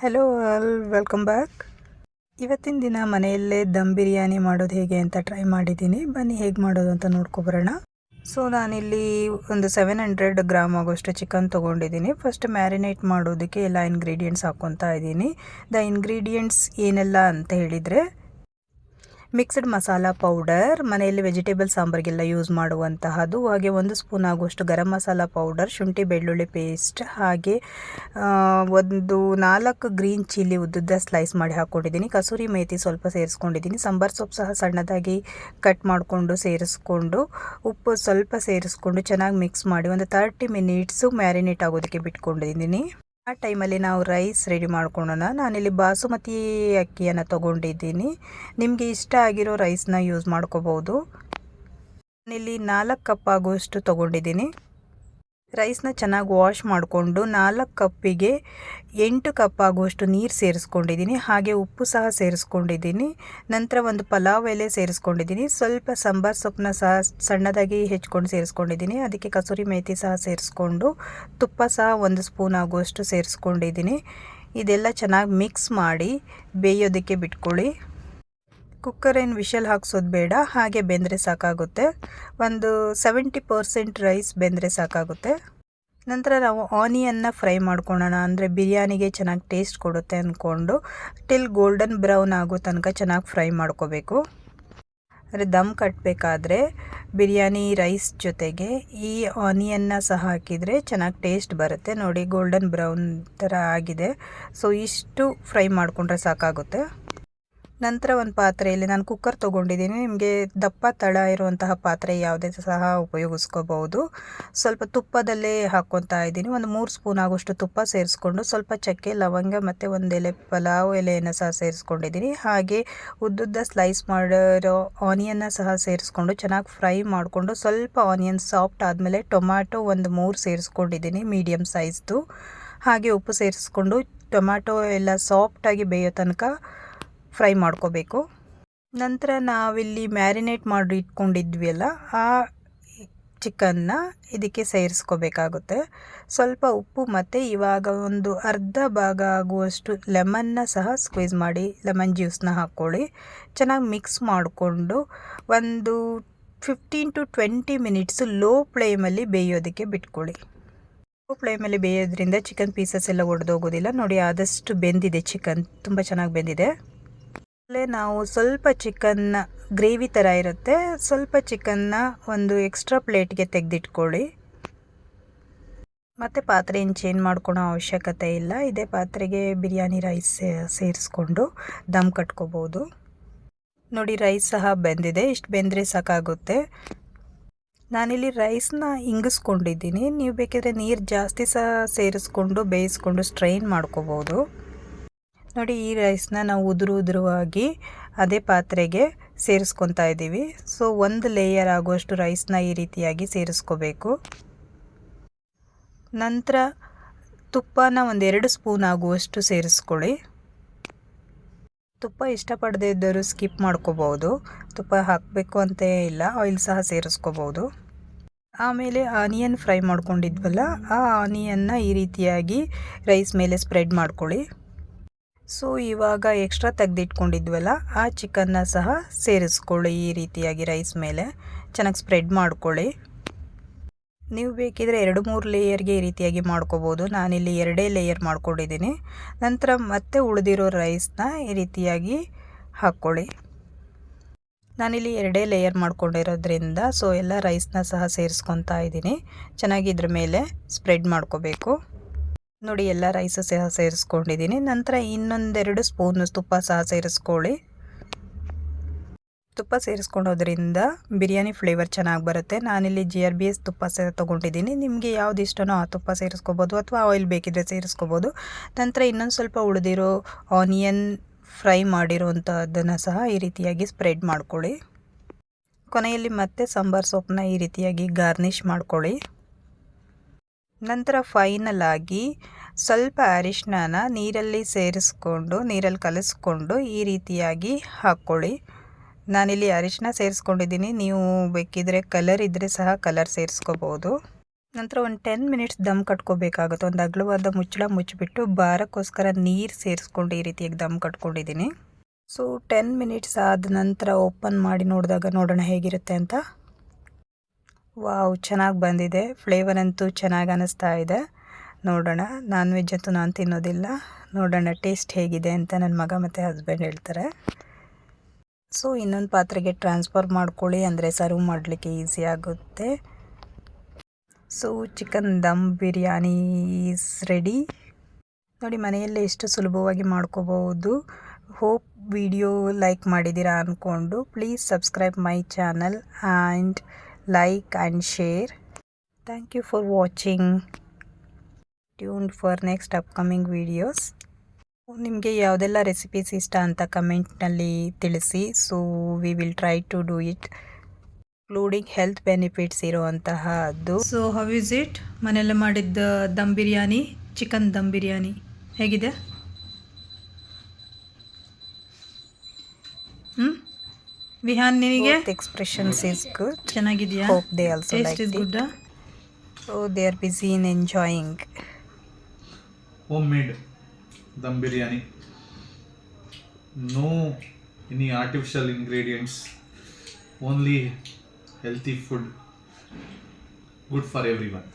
Hello all welcome back ಇವತ್ತಿನ ದಿನ ಮನೆಯಲ್ಲೇ ದಮ್ ಬಿರಿಯಾನಿ ಮಾಡೋದು ಹೇಗೆ ಅಂತ ಟ್ರೈ ಮಾಡಿದ್ದೀನಿ. ಬನ್ನಿ ಹೇಗೆ ಮಾಡೋದು ಅಂತ ನೋಡ್ಕೊಬರೋಣ. ಸೊ ನಾನಿಲ್ಲಿ ಒಂದು ಸೆವೆನ್ ಹಂಡ್ರೆಡ್ ಗ್ರಾಮ್ ಆಗೋಷ್ಟು ಚಿಕನ್ ತೊಗೊಂಡಿದ್ದೀನಿ. ಫಸ್ಟ್ ಮ್ಯಾರಿನೇಟ್ ಮಾಡೋದಕ್ಕೆ ಎಲ್ಲ ಇಂಗ್ರೀಡಿಯೆಂಟ್ಸ್ ಹಾಕ್ಕೊತಾ ಇದ್ದೀನಿ. ದ ಇಂಗ್ರೀಡಿಯೆಂಟ್ಸ್ ಏನೆಲ್ಲ ಅಂತ ಹೇಳಿದರೆ ಮಿಕ್ಸ್ಡ್ ಮಸಾಲ ಪೌಡರ್ ಮನೆಯಲ್ಲಿ ವೆಜಿಟೇಬಲ್ ಸಾಂಬಾರ್ಗೆಲ್ಲ ಯೂಸ್ ಮಾಡುವಂತಹದ್ದು, ಹಾಗೆ ಒಂದು ಸ್ಪೂನ್ ಆಗುವಷ್ಟು ಗರಂ ಮಸಾಲ ಪೌಡರ್ ಶುಂಠಿ, ಬೆಳ್ಳುಳ್ಳಿ ಪೇಸ್ಟ್ ಹಾಗೆ ಒಂದು ನಾಲ್ಕು ಗ್ರೀನ್ ಚಿಲ್ಲಿ ಉದ್ದುದ್ದ ಸ್ಲೈಸ್ ಮಾಡಿ ಹಾಕ್ಕೊಂಡಿದ್ದೀನಿ. ಕಸೂರಿ ಮೇಥಿ ಸ್ವಲ್ಪ ಸೇರಿಸ್ಕೊಂಡಿದ್ದೀನಿ. ಸಾಂಬಾರ್ ಸೊಪ್ಪು ಸಹ ಸಣ್ಣದಾಗಿ ಕಟ್ ಮಾಡಿಕೊಂಡು ಸೇರಿಸ್ಕೊಂಡು, ಉಪ್ಪು ಸ್ವಲ್ಪ ಸೇರಿಸ್ಕೊಂಡು ಚೆನ್ನಾಗಿ ಮಿಕ್ಸ್ ಮಾಡಿ ಒಂದು ತರ್ಟಿ ಮಿನಿಟ್ಸು ಮ್ಯಾರಿನೇಟ್ ಆಗೋದಕ್ಕೆ ಬಿಟ್ಕೊಂಡಿದ್ದೀನಿ. ಆ ಟೈಮಲ್ಲಿ ನಾವು ರೈಸ್ ರೆಡಿ ಮಾಡ್ಕೊಳ್ಳೋಣ ನಾನಿಲ್ಲಿ ಬಾಸುಮತಿ ಅಕ್ಕಿಯನ್ನು ತೊಗೊಂಡಿದ್ದೀನಿ. ನಿಮಗೆ ಇಷ್ಟ ಆಗಿರೋ ರೈಸ್ನ ಯೂಸ್ ಮಾಡ್ಕೋಬೋದು. ನಾನಿಲ್ಲಿ ನಾಲ್ಕು ಕಪ್ ಆಗುವಷ್ಟು ತೊಗೊಂಡಿದ್ದೀನಿ. ರೈಸ್ನ ಚೆನ್ನಾಗಿ ವಾಶ್ ಮಾಡಿಕೊಂಡು ನಾಲ್ಕು ಕಪ್ಪಿಗೆ ಎಂಟು ಕಪ್ ಆಗುವಷ್ಟು ನೀರು ಸೇರಿಸ್ಕೊಂಡಿದ್ದೀನಿ. ಹಾಗೆ ಉಪ್ಪು ಸಹ ಸೇರಿಸ್ಕೊಂಡಿದ್ದೀನಿ. ನಂತರ ಒಂದು ಪಲಾವ್ ಎಲೆ ಸೇರಿಸ್ಕೊಂಡಿದ್ದೀನಿ. ಸ್ವಲ್ಪ ಸಾಂಬಾರ್ ಸೊಪ್ಪನ್ನ ಸಹ ಸಣ್ಣದಾಗಿ ಹೆಚ್ಕೊಂಡು ಸೇರಿಸ್ಕೊಂಡಿದ್ದೀನಿ. ಅದಕ್ಕೆ ಕಸೂರಿ ಮೇಥಿ ಸಹ ಸೇರಿಸ್ಕೊಂಡು ತುಪ್ಪ ಸಹ ಒಂದು ಸ್ಪೂನ್ ಆಗುವಷ್ಟು ಸೇರಿಸ್ಕೊಂಡಿದ್ದೀನಿ. ಇದೆಲ್ಲ ಚೆನ್ನಾಗಿ ಮಿಕ್ಸ್ ಮಾಡಿ ಬೇಯೋದಕ್ಕೆ ಬಿಟ್ಕೊಳ್ಳಿ. ಕುಕ್ಕರ್ ಏನು ವಿಷಲ್ ಹಾಕ್ಸೋದು ಬೇಡ, ಹಾಗೆ ಬೆಂದರೆ ಸಾಕಾಗುತ್ತೆ. ಒಂದು ಸೆವೆಂಟಿ ಪರ್ಸೆಂಟ್ ರೈಸ್ ಬೆಂದರೆ ಸಾಕಾಗುತ್ತೆ. ನಂತರ ನಾವು ಆನಿಯನ್ನ ಫ್ರೈ ಮಾಡ್ಕೊಳ್ಳೋಣ ಅಂದರೆ ಬಿರಿಯಾನಿಗೆ ಚೆನ್ನಾಗಿ ಟೇಸ್ಟ್ ಕೊಡುತ್ತೆ ಅಂದ್ಕೊಂಡು ಟಿಲ್ ಗೋಲ್ಡನ್ ಬ್ರೌನ್ ಆಗೋ ತನಕ ಚೆನ್ನಾಗಿ ಫ್ರೈ ಮಾಡ್ಕೋಬೇಕು. ಅಂದರೆ ದಮ್ ಕಟ್ಟಬೇಕಾದ್ರೆ ಬಿರಿಯಾನಿ ರೈಸ್ ಜೊತೆಗೆ ಈ ಆನಿಯನ್ನ ಸಹ ಹಾಕಿದರೆ ಚೆನ್ನಾಗಿ ಟೇಸ್ಟ್ ಬರುತ್ತೆ. ನೋಡಿ ಗೋಲ್ಡನ್ ಬ್ರೌನ್ ಥರ ಆಗಿದೆ. ಸೊ ಇಷ್ಟು ಫ್ರೈ ಮಾಡಿಕೊಂಡ್ರೆ ಸಾಕಾಗುತ್ತೆ. ನಂತರ ಒಂದು ಪಾತ್ರೆಯಲ್ಲಿ ನಾನು ಕುಕ್ಕರ್ ತೊಗೊಂಡಿದ್ದೀನಿ. ನಿಮಗೆ ದಪ್ಪ ತಳ ಇರುವಂತಹ ಪಾತ್ರೆ ಯಾವುದೇ ಸಹ ಉಪಯೋಗಿಸ್ಕೋಬಹುದು. ಸ್ವಲ್ಪ ತುಪ್ಪದಲ್ಲೇ ಹಾಕ್ಕೊತಾ ಇದ್ದೀನಿ. ಒಂದು ಮೂರು ಸ್ಪೂನ್ ಆಗೋಷ್ಟು ತುಪ್ಪ ಸೇರಿಸ್ಕೊಂಡು ಸ್ವಲ್ಪ ಚಕ್ಕೆ, ಲವಂಗ ಮತ್ತು ಒಂದು ಎಲೆ, ಪಲಾವ್ ಎಲೆಯನ್ನು ಸಹ ಸೇರಿಸ್ಕೊಂಡಿದ್ದೀನಿ. ಹಾಗೆ ಉದ್ದುದ್ದ ಸ್ಲೈಸ್ ಮಾಡಿರೋ ಆನಿಯನ್ನ ಸಹ ಸೇರಿಸ್ಕೊಂಡು ಚೆನ್ನಾಗಿ ಫ್ರೈ ಮಾಡಿಕೊಂಡು ಸ್ವಲ್ಪ ಆನಿಯನ್ ಸಾಫ್ಟ್ ಆದಮೇಲೆ ಟೊಮ್ಯಾಟೊ ಒಂದು ಮೂರು ಸೇರಿಸ್ಕೊಂಡಿದ್ದೀನಿ ಮೀಡಿಯಮ್ ಸೈಜ್ದು ಹಾಗೆ ಉಪ್ಪು ಸೇರಿಸ್ಕೊಂಡು ಟೊಮ್ಯಾಟೊ ಎಲ್ಲ ಸಾಫ್ಟಾಗಿ ಬೇಯೋ ತನಕ ಫ್ರೈ ಮಾಡ್ಕೋಬೇಕು. ನಂತರ ನಾವಿಲ್ಲಿ ಮ್ಯಾರಿನೇಟ್ ಮಾಡಿ ಇಟ್ಕೊಂಡಿದ್ವಿ ಅಲ್ಲ ಆ ಚಿಕನ್ನ ಇದಕ್ಕೆ ಸೇರಿಸ್ಕೋಬೇಕಾಗುತ್ತೆ. ಸ್ವಲ್ಪ ಉಪ್ಪು ಮತ್ತು ಇವಾಗ ಒಂದು ಅರ್ಧ ಭಾಗ ಆಗುವಷ್ಟು ಲೆಮನ್ನ ಸಹ ಸ್ಕ್ವೀಸ್ ಮಾಡಿ ಲೆಮನ್ ಜ್ಯೂಸನ್ನ ಹಾಕ್ಕೊಳ್ಳಿ. ಚೆನ್ನಾಗಿ ಮಿಕ್ಸ್ ಮಾಡಿಕೊಂಡು ಒಂದು fifteen to twenty minutes low ಫ್ಲೇಮಲ್ಲಿ ಬೇಯೋದಕ್ಕೆ ಬಿಟ್ಕೊಳ್ಳಿ. ಲೋ ಫ್ಲೇಮಲ್ಲಿ ಬೇಯೋದ್ರಿಂದ ಚಿಕನ್ ಪೀಸಸ್ ಎಲ್ಲ ಒಡೆದೋಗೋದಿಲ್ಲ. ನೋಡಿ, ಆದಷ್ಟು ಬೆಂದಿದೆ ಚಿಕನ್ ತುಂಬ ಚೆನ್ನಾಗಿ ಬೆಂದಿದೆ. ನಾವು ಸ್ವಲ್ಪ ಚಿಕನ್ನ ಗ್ರೇವಿ ಥರ ಇರುತ್ತೆ. ಸ್ವಲ್ಪ ಚಿಕನ್ನ ಒಂದು ಎಕ್ಸ್ಟ್ರಾ ಪ್ಲೇಟ್ಗೆ ತೆಗೆದಿಟ್ಕೊಳ್ಳಿ. ಮತ್ತು ಪಾತ್ರೆ ಏನು ಚೇಂಜ್ ಮಾಡ್ಕೊಳೋ ಅವಶ್ಯಕತೆ ಇಲ್ಲ. ಇದೇ ಪಾತ್ರೆಗೆ ಬಿರಿಯಾನಿ ರೈಸ್ ಸೇರಿಸ್ಕೊಂಡು ದಮ್ ಕಟ್ಕೋಬೋದು. ನೋಡಿ ರೈಸ್ ಸಹ ಬೆಂದಿದೆ. ಇಷ್ಟು ಬೆಂದರೆ ಸಾಕಾಗುತ್ತೆ. ನಾನಿಲ್ಲಿ ರೈಸ್ನ ಇಂಗಿಸ್ಕೊಂಡಿದ್ದೀನಿ ನೀವು ಬೇಕಿದ್ರೆ ನೀರು ಜಾಸ್ತಿ ಸಹ ಸೇರಿಸ್ಕೊಂಡು ಬೇಯಿಸ್ಕೊಂಡು ಸ್ಟ್ರೈನ್ ಮಾಡ್ಕೋಬೋದು. ನೋಡಿ, ಈ ರೈಸ್ನ ನಾವು ಉದುರು ಉದುರುವಾಗಿ ಅದೇ ಪಾತ್ರೆಗೆ ಸೇರಿಸ್ಕೊತಾ ಇದ್ದೀವಿ. ಸೊ, ಒಂದು ಲೇಯರ್ ಆಗುವಷ್ಟು ರೈಸ್ನ ಈ ರೀತಿಯಾಗಿ ಸೇರಿಸ್ಕೋಬೇಕು. ನಂತರ ತುಪ್ಪನ ಒಂದೆರಡು ಸ್ಪೂನ್ ಆಗುವಷ್ಟು ಸೇರಿಸ್ಕೊಳ್ಳಿ. ತುಪ್ಪ ಇಷ್ಟಪಡದೇ ಇದ್ದರೂ ಸ್ಕಿಪ್ ಮಾಡ್ಕೋಬೋದು ತುಪ್ಪ ಹಾಕಬೇಕು ಅಂತ ಇಲ್ಲ ಆಯಿಲ್ ಸಹ ಸೇರಿಸ್ಕೋಬೋದು ಆಮೇಲೆ ಆನಿಯನ್ ಫ್ರೈ ಮಾಡ್ಕೊಂಡಿದ್ವಲ್ಲ, ಆ ಆನಿಯನ್ನ ಈ ರೀತಿಯಾಗಿ ರೈಸ್ ಮೇಲೆ ಸ್ಪ್ರೆಡ್ ಮಾಡ್ಕೊಳ್ಳಿ. ಸೊ, ಇವಾಗ ಎಕ್ಸ್ಟ್ರಾ ತೆಗೆದಿಟ್ಕೊಂಡಿದ್ವಲ್ಲ, ಆ ಚಿಕನ್ನ ಸಹ ಸೇರಿಸ್ಕೊಳ್ಳಿ, ಈ ರೀತಿಯಾಗಿ ರೈಸ್ ಮೇಲೆ. ಚೆನ್ನಾಗಿ ಸ್ಪ್ರೆಡ್ ಮಾಡ್ಕೊಳ್ಳಿ. ನೀವು ಬೇಕಿದ್ರೆ ಎರಡು, ಮೂರು ಲೇಯರ್ಗೆ ಈ ರೀತಿಯಾಗಿ ಮಾಡ್ಕೋಬೋದು. ನಾನಿಲ್ಲಿ ಎರಡೇ ಲೇಯರ್ ಮಾಡ್ಕೊಂಡಿದ್ದೀನಿ. ನಂತರ ಮತ್ತೆ ಉಳಿದಿರೋ ರೈಸ್ನ ಈ ರೀತಿಯಾಗಿ ಹಾಕ್ಕೊಳ್ಳಿ. ನಾನಿಲ್ಲಿ ಎರಡೇ ಲೇಯರ್ ಮಾಡ್ಕೊಂಡಿರೋದ್ರಿಂದ, ಸೊ, ಎಲ್ಲ ರೈಸ್ನ ಸಹ ಸೇರಿಸ್ಕೊತಾ ಇದ್ದೀನಿ. ಚೆನ್ನಾಗಿ ಇದ್ರ ಮೇಲೆ ಸ್ಪ್ರೆಡ್ ಮಾಡ್ಕೋಬೇಕು. ನೋಡಿ ಎಲ್ಲ ರೈಸ್ ಸಹ ಸೇರಿಸ್ಕೊಂಡಿದ್ದೀನಿ. ನಂತರ ಇನ್ನೊಂದೆರಡು ಸ್ಪೂನ್ ತುಪ್ಪ ಸಹ ಸೇರಿಸ್ಕೊಳ್ಳಿ. ತುಪ್ಪ ಸೇರಿಸ್ಕೊಂಡೋದ್ರಿಂದ ಬಿರಿಯಾನಿ ಫ್ಲೇವರ್ ಚೆನ್ನಾಗಿ ಬರುತ್ತೆ. ನಾನಿಲ್ಲಿ ಜಿ ಆರ್ ಬಿ ಎಸ್ ತುಪ್ಪ ಸಹ ತೊಗೊಂಡಿದ್ದೀನಿ. ನಿಮಗೆ ಯಾವ್ದು ಇಷ್ಟನೋ ಆ ತುಪ್ಪ ಸೇರಿಸ್ಕೋಬೋದು ಅಥವಾ ಆಯಿಲ್ ಬೇಕಿದ್ರೆ ಸೇರಿಸ್ಕೋಬೋದು. ನಂತರ ಇನ್ನೊಂದು ಸ್ವಲ್ಪ ಉಳಿದಿರೋ ಆನಿಯನ್ ಫ್ರೈ ಮಾಡಿರೋವಂಥದ್ದನ್ನು ಸಹ ಈ ರೀತಿಯಾಗಿ ಸ್ಪ್ರೆಡ್ ಮಾಡ್ಕೊಳ್ಳಿ. ಕೊನೆಯಲ್ಲಿ ಮತ್ತೆ ಸಾಂಬಾರ್ ಸೊಪ್ಪನ್ನ ಈ ರೀತಿಯಾಗಿ ಗಾರ್ನಿಷ್ ಮಾಡ್ಕೊಳ್ಳಿ. ನಂತರ ಫೈನಲ್ ಆಗಿ ಸ್ವಲ್ಪ ಅರಿಶಿನ ನೀರಲ್ಲಿ ಸೇರಿಸ್ಕೊಂಡು, ನೀರಲ್ಲಿ ಕಲಿಸ್ಕೊಂಡು ಈ ರೀತಿಯಾಗಿ ಹಾಕ್ಕೊಳ್ಳಿ ನಾನಿಲ್ಲಿ ಅರಿಶಿನ ಸೇರಿಸ್ಕೊಂಡಿದ್ದೀನಿ. ನೀವು ಬೇಕಿದ್ರೆ ಕಲರ್ ಇದ್ದರೆ ಸಹ ಕಲರ್ ಸೇರಿಸ್ಕೋಬೋದು. ನಂತರ ಒಂದು ಟೆನ್ ಮಿನಿಟ್ಸ್ ದಮ್ ಕಟ್ಕೋಬೇಕಾಗುತ್ತೆ. ಒಂದು ಅಗಲವಾದ ಮುಚ್ಚಳ ಮುಚ್ಚಿಬಿಟ್ಟು ಬಾರಕ್ಕೋಸ್ಕರ ನೀರು ಸೇರಿಸ್ಕೊಂಡು ಈ ರೀತಿಯಾಗಿ ದಮ್ ಕಟ್ಕೊಂಡಿದ್ದೀನಿ. ಸೊ ಟೆನ್ ಮಿನಿಟ್ಸ್ ಆದ ನಂತರ ಓಪನ್ ಮಾಡಿ ನೋಡಿದಾಗ ನೋಡೋಣ ಹೇಗಿರುತ್ತೆ ಅಂತ. ವಾವ್, ಚೆನ್ನಾಗಿ ಬಂದಿದೆ. ಫ್ಲೇವರ್ ಅಂತೂ ಚೆನ್ನಾಗಿ ಅನ್ನಿಸ್ತಾ ಇದೆ. ನೋಡೋಣ ನಾನ್ ವೆಜ್ ಅಂತೂ ನಾನು ತಿನ್ನೋದಿಲ್ಲ. ನೋಡೋಣ ಟೇಸ್ಟ್ ಹೇಗಿದೆ ಅಂತ ನನ್ನ ಮಗ ಮತ್ತು ಹಸ್ಬೆಂಡ್ ಹೇಳ್ತಾರೆ. ಸೊ ಇನ್ನೊಂದು ಪಾತ್ರೆಗೆ ಟ್ರಾನ್ಸ್ಫರ್ ಮಾಡ್ಕೊಳ್ಳಿ ಅಂದರೆ ಸರ್ವ್ ಮಾಡಲಿಕ್ಕೆ ಈಸಿ ಆಗುತ್ತೆ. So chicken dum biryani is ready ನೋಡಿ, ಮನೆಯಲ್ಲೇ ಎಷ್ಟು ಸುಲಭವಾಗಿ ಮಾಡ್ಕೋಬಹುದು. ಹೋಪ್ ವಿಡಿಯೋ ಲೈಕ್ ಮಾಡಿದ್ದೀರಾ ಅಂದ್ಕೊಂಡು please subscribe my channel and like and share thank you for watching tune for next upcoming videos ನಿಮಗೆ ಯಾವುದೆಲ್ಲ ರೆಸಿಪೀಸ್ ಇಷ್ಟ ಅಂತ ಕಮೆಂಟ್ನಲ್ಲಿ ತಿಳಿಸಿ. So we will try to do it including health benefits ಇರುವಂತಹದ್ದು. So how is it ಮನೆಯಲ್ಲೇ ಮಾಡಿದ್ದ dum biryani chicken dum biryani ಹೇಗಿದೆ? ಹ್ಞೂ ವಿಹಾನ್ ನಿನಗೆ ಎಕ್ಸ್ಪ್ರೆಷನ್ಸ್ ಇಸ್ ಗುಡ್ ಚೆನ್ನಾಗಿದೆಯಾ hope they also taste like is good so they are busy in enjoying homemade dum biryani no any artificial ingredients only healthy food good for everyone